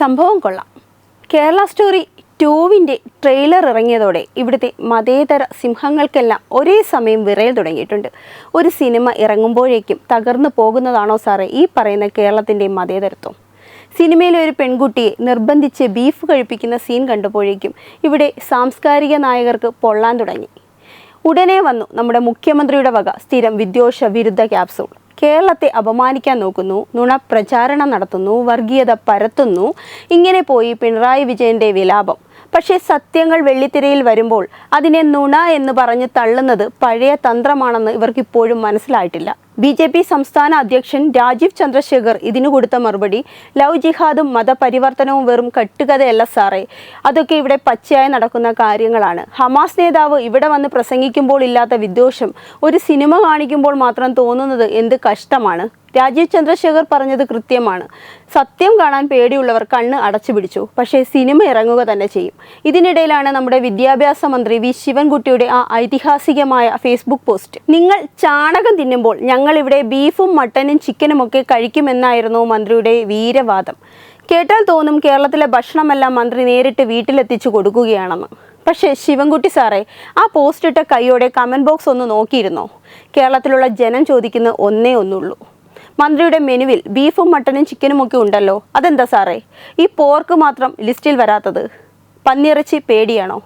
സംഭവം കൊള്ളാം. കേരള സ്റ്റോറി ടൂവിന്റെ ട്രെയിലർ ഇറങ്ങിയതോടെ ഇവിടുത്തെ മതേതര സിംഹങ്ങൾക്കെല്ലാം ഒരേ സമയം വിറയൽ തുടങ്ങിയിട്ടുണ്ട്. ഒരു സിനിമ ഇറങ്ങുമ്പോഴേക്കും തകർന്നു പോകുന്നതാണോ സാറേ ഈ പറയുന്ന കേരളത്തിന്റെ മതേതരത്വം? സിനിമയിലെ ഒരു പെൺകുട്ടിയെ നിർബന്ധിച്ച് ബീഫ് കഴിപ്പിക്കുന്ന സീൻ കണ്ടപ്പോഴേക്കും ഇവിടെ സാംസ്കാരിക നായകർക്ക് പൊള്ളാൻ തുടങ്ങി. ഉടനെ വന്നു നമ്മുടെ മുഖ്യമന്ത്രിയുടെ വക സ്ഥിരം വിദ്വേഷ വിരുദ്ധ ക്യാപ്സൂൾ കേരളത്തെ അപമാനിക്കാൻ നോക്കുന്നു നുണ പ്രചാരണം നടത്തുന്നു വർഗീയത പരത്തുന്നു. ഇങ്ങനെ പോയി പിണറായി വിജയന്റെ വിലാപം. പക്ഷേ സത്യങ്ങൾ വെള്ളിത്തിരയിൽ വരുമ്പോൾ അതിനെ നുണ എന്ന് പറഞ്ഞ് തള്ളുന്നത് പഴയ തന്ത്രമാണെന്ന് ഇവർക്കിപ്പോഴും മനസ്സിലായിട്ടില്ല. ബി ജെ പി സംസ്ഥാന അധ്യക്ഷൻ രാജീവ് ചന്ദ്രശേഖർ ഇതിനു കൊടുത്ത മറുപടി ലവ് ജിഹാദും മതപരിവർത്തനവും വെറും കെട്ടുകഥയല്ല സാറേ. അതൊക്കെ ഇവിടെ പച്ചയായി നടക്കുന്ന കാര്യങ്ങളാണ്. ഹമാസ് നേതാവ് ഇവിടെ വന്ന് പ്രസംഗിക്കുമ്പോൾ ഇല്ലാത്ത വിദ്വേഷം ഒരു സിനിമ കാണിക്കുമ്പോൾ മാത്രം തോന്നുന്നത് എന്ത് കഷ്ടമാണ്. രാജീവ് ചന്ദ്രശേഖർ പറഞ്ഞത് കൃത്യമാണ്. സത്യം കാണാൻ പേടിയുള്ളവർ കണ്ണ് അടച്ചു പിടിച്ചു. പക്ഷേ സിനിമ ഇറങ്ങുക തന്നെ ചെയ്യും. ഇതിനിടയിലാണ് നമ്മുടെ വിദ്യാഭ്യാസ മന്ത്രി വി ശിവൻകുട്ടിയുടെ ആ ഐതിഹാസികമായ ഫേസ്ബുക്ക് പോസ്റ്റ്. നിങ്ങൾ ചാണകം തിന്നുമ്പോൾ ഞങ്ങൾ ഇവിടെ ബീഫും മട്ടനും ചിക്കനും ഒക്കെ കഴിക്കുമെന്നായിരുന്നു മന്ത്രിയുടെ വീരവാദം. കേട്ടാൽ തോന്നും കേരളത്തിലെ ഭക്ഷണമെല്ലാം മന്ത്രി നേരിട്ട് വീട്ടിലെത്തിച്ചു കൊടുക്കുകയാണെന്ന്. പക്ഷേ ശിവൻകുട്ടി സാറേ ആ പോസ്റ്റ് ഇട്ട കൈയോടെ കമന്റ് ബോക്സ് ഒന്ന് നോക്കിയിരുന്നോ? കേരളത്തിലുള്ള ജനം ചോദിക്കുന്ന ഒന്നേ ഒന്നുള്ളൂ. മന്ത്രിയുടെ മെനുവിൽ ബീഫും മട്ടനും ചിക്കനും ഒക്കെ ഉണ്ടല്ലോ. അതെന്താ സാറേ? ഈ പോർക്ക് മാത്രം ലിസ്റ്റിൽ വരാത്തത്? പന്നിയിറച്ചി പേടിയാണോ?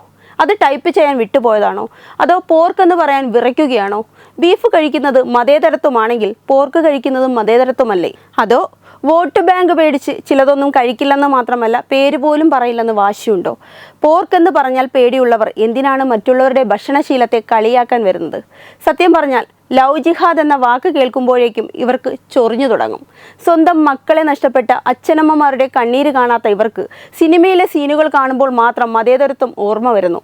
അത് ടൈപ്പ് ചെയ്യാൻ വിട്ടുപോയതാണോ? അതോ പോർക്ക് എന്ന് പറയാൻ വിറയ്ക്കുകയാണോ? ബീഫ് കഴിക്കുന്നത് മതേതരത്വമാണെങ്കിൽ പോർക്ക് കഴിക്കുന്നതും മതേതരത്വമല്ലേ? അതോ വോട്ട് ബാങ്ക് പേടിച്ച് ചിലതൊന്നും കഴിക്കില്ലെന്ന് മാത്രമല്ല പേര് പോലും പറയില്ലെന്ന് വാശിയുണ്ടോ? പോർക്ക് എന്ന് പറഞ്ഞാൽ പേടിയുള്ളവർ എന്തിനാണ് മറ്റുള്ളവരുടെ ഭക്ഷണശീലത്തെ കളിയാക്കാൻ വരുന്നത്? സത്യം പറഞ്ഞാൽ ലവ് ജിഹാദ് എന്ന വാക്ക് കേൾക്കുമ്പോഴേക്കും ഇവർക്ക് ചൊറിഞ്ഞു തുടങ്ങും. സ്വന്തം മക്കളെ നഷ്ടപ്പെട്ട അച്ഛനമ്മമാരുടെ കണ്ണീര് കാണാത്ത ഇവർക്ക് സിനിമയിലെ സീനുകൾ കാണുമ്പോൾ മാത്രം മതേതരത്വം ഓർമ്മ വരുന്നു.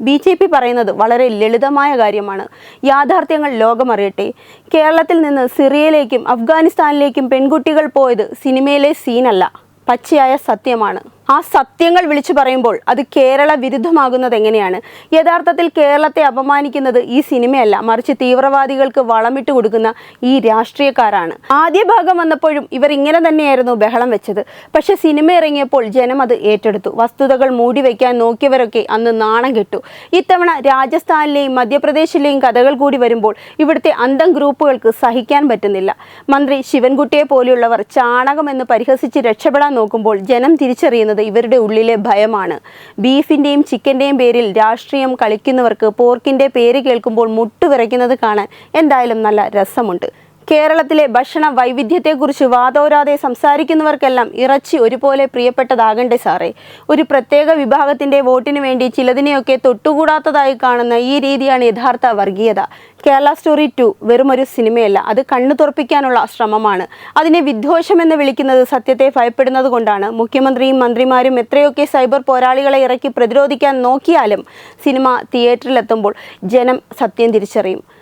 ബി ജെ പി പറയുന്നത് വളരെ ലളിതമായ കാര്യമാണ്. യാഥാർത്ഥ്യങ്ങൾ ലോകമറിയട്ടെ. കേരളത്തിൽ നിന്ന് സിറിയയിലേക്കും അഫ്ഗാനിസ്ഥാനിലേക്കും പെൺകുട്ടികൾ പോയത് സിനിമയിലെ സീനല്ല. പച്ചയായ സത്യമാണ്. ആ സത്യങ്ങൾ വിളിച്ചു പറയുമ്പോൾ അത് കേരള വിരുദ്ധമാകുന്നത് എങ്ങനെയാണ്? യഥാർത്ഥത്തിൽ കേരളത്തെ അപമാനിക്കുന്നത് ഈ സിനിമയല്ല. മറിച്ച് തീവ്രവാദികൾക്ക് വളമിട്ട് കൊടുക്കുന്ന ഈ രാഷ്ട്രീയക്കാരാണ്. ആദ്യ ഭാഗം വന്നപ്പോഴും ഇവർ ഇങ്ങനെ തന്നെയായിരുന്നു ബഹളം വെച്ചത്. പക്ഷെ സിനിമ ഇറങ്ങിയപ്പോൾ ജനം അത് ഏറ്റെടുത്തു. വസ്തുതകൾ മൂടി വയ്ക്കാൻ നോക്കിയവരൊക്കെ അന്ന് നാണം കെട്ടു. ഇത്തവണ രാജസ്ഥാനിലെയും മധ്യപ്രദേശിലെയും കഥകൾ കൂടി വരുമ്പോൾ ഇവിടുത്തെ അന്തം ഗ്രൂപ്പുകൾക്ക് സഹിക്കാൻ പറ്റുന്നില്ല. മന്ത്രി ശിവൻകുട്ടിയെ പോലെയുള്ളവർ ചാണകമെന്ന് പരിഹസിച്ച് രക്ഷപ്പെടാൻ നോക്കുമ്പോൾ ജനം തിരിച്ചറിയുന്നത് ഇവരുടെ ഉള്ളിലെ ഭയമാണ്. ബീഫിന്റെയും ചിക്കന്റെയും പേരിൽ രാഷ്ട്രീയം കളിക്കുന്നവർക്ക് പോർക്കിന്റെ പേര് കേൾക്കുമ്പോൾ മുട്ടുവിറയ്ക്കുന്നത് കാണാൻ എന്തായാലും നല്ല രസമുണ്ട്. കേരളത്തിലെ ഭക്ഷണ വൈവിധ്യത്തെക്കുറിച്ച് വാതോരാതെ സംസാരിക്കുന്നവർക്കെല്ലാം ഇറച്ചി ഒരുപോലെ പ്രിയപ്പെട്ടതാകണ്ടേ സാറേ. ഒരു പ്രത്യേക വിഭാഗത്തിന്റെ വോട്ടിന് വേണ്ടി ചിലതിനെയൊക്കെ തൊട്ടുകൂടാത്തതായി കാണുന്ന ഈ രീതിയാണ് യഥാർത്ഥ വർഗീയത. കേരള സ്റ്റോറി ടു വെറുമൊരു സിനിമയല്ല അത് കണ്ണു തുറപ്പിക്കാനുള്ള ശ്രമമാണ്. അതിനെ വിദ്വേഷമെന്ന് വിളിക്കുന്നത് സത്യത്തെ ഭയപ്പെടുന്നത് കൊണ്ടാണ്. മുഖ്യമന്ത്രിയും മന്ത്രിമാരും എത്രയൊക്കെ സൈബർ പോരാളികളെ ഇറക്കി പ്രതിരോധിക്കാൻ നോക്കിയാലും സിനിമ തിയേറ്ററിലെത്തുമ്പോൾ ജനം സത്യം തിരിച്ചറിയും.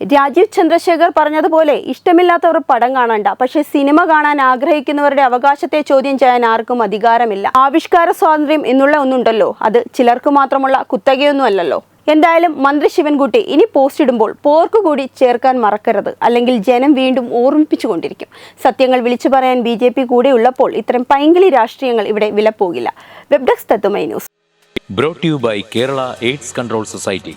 രാജീവ് ചന്ദ്രശേഖർ പറഞ്ഞതുപോലെ ഇഷ്ടമില്ലാത്തവർ പടം കാണണ്ട. പക്ഷെ സിനിമ കാണാൻ ആഗ്രഹിക്കുന്നവരുടെ അവകാശത്തെ ചോദ്യം ചെയ്യാൻ ആർക്കും അധികാരമില്ല. ആവിഷ്കാര സ്വാതന്ത്ര്യം എന്നുള്ള ഒന്നുണ്ടല്ലോ. അത് ചിലർക്ക് മാത്രമുള്ള കുത്തകയൊന്നുമല്ലല്ലോ. എന്തായാലും മന്ത്രി ശിവൻകുട്ടി ഇനി പോസ്റ്റ് ഇടുമ്പോൾ പോർക്ക് കൂടി ചേർക്കാൻ മറക്കരുത്. അല്ലെങ്കിൽ ജനം വീണ്ടും ഓർമ്മിപ്പിച്ചുകൊണ്ടിരിക്കും. സത്യങ്ങൾ വിളിച്ചു പറയാൻ ബി ജെ പി കൂടെ ഉള്ളപ്പോൾ ഇത്തരം പൈങ്കിളി രാഷ്ട്രീയങ്ങൾ ഇവിടെ വിലപ്പോകില്ല. വെബ് ഡെസ്ക് തത്തുമൈ news. Brought you by Kerala AIDS control society